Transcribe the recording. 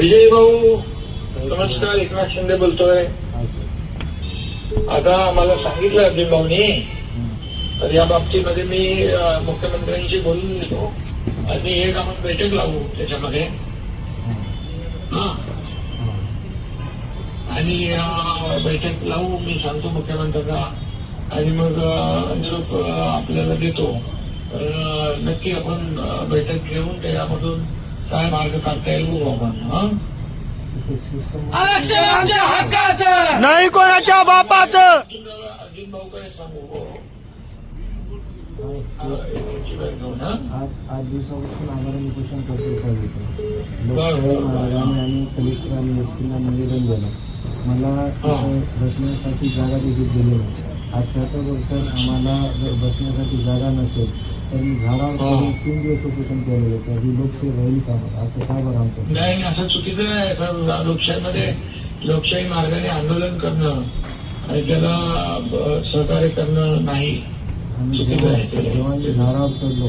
विजय भाऊ नमस्कार एकनाथ शिंदे बोलतोय. आता मला सांगितलं अर्जुन भाऊनी तर या बाबतीमध्ये मी मुख्यमंत्र्यांशी बोलून घेतो. आणि एक आपण बैठक लावू त्याच्यामध्ये. हा. आणि बैठक लावू मी सांगतो मुख्यमंत्र्यांना. आणि मग निरोप आपल्याला देतो. तर नक्की आपण बैठक घेऊन त्याच्यामधून काय मार्ग काढता येईल बघू आपण हा आरक्षण आमच्या हक्काचं नाही कोणाच्या बापाचं अर्जुन भाऊकडे सांगू हो. हा, हा? आठ दिवसापासून आम्हाला करतो आणि कलेक्टर आणि एसपीला निवेदन दिलं मला बसण्यासाठी जागा देखील दिली नाही अठ्याहत्तर वर्षात आम्हाला जर बसण्यासाठी जागा नसेल तर मी झाडावर हा. तीन दिवस उपोषण केलेलं आहे तर ही लोकशाही राहील का असं का बरं आमचं? नाही असं चुकीचं आहे. तर लोकशाहीमध्ये लोकशाही मार्गाने आंदोलन करणं आणि त्याला सहकार्य करणं नाही. आणि चुकीचं आहे ते. जेव्हा झाडावर चढलो